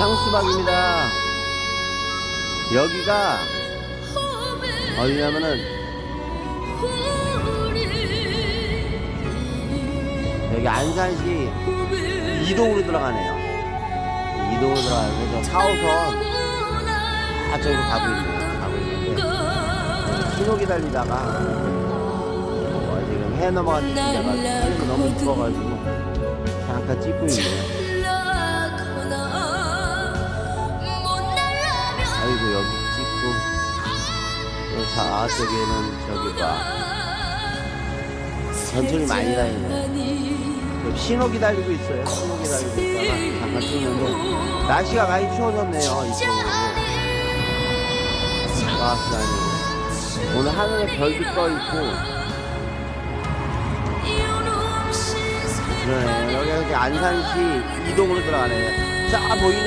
향수박입니다. 여기가 어디냐면은 여기 안산시 이동으로 들어가네요. 이동으로 들어가서 저 4호선 저쪽으로 가고 있네요. 가고 있는데 신호 기다리다가 어, 지금 해 넘어갔는 데가 너무 이뻐가지고 잠깐 찍고 있네요. 또 저쪽에는 저기가 전철이 많이 다니네요. 신호 기다리고 있어요. 신호 기다리고 있다가 잠깐 찍는데 날씨가 많이 추워졌네요. 이쪽으로. 와스 아니고 오늘 하늘에 별도 떠 있고 그러네 여기 여기 안산시 이동으로 들어가네. 자 보이는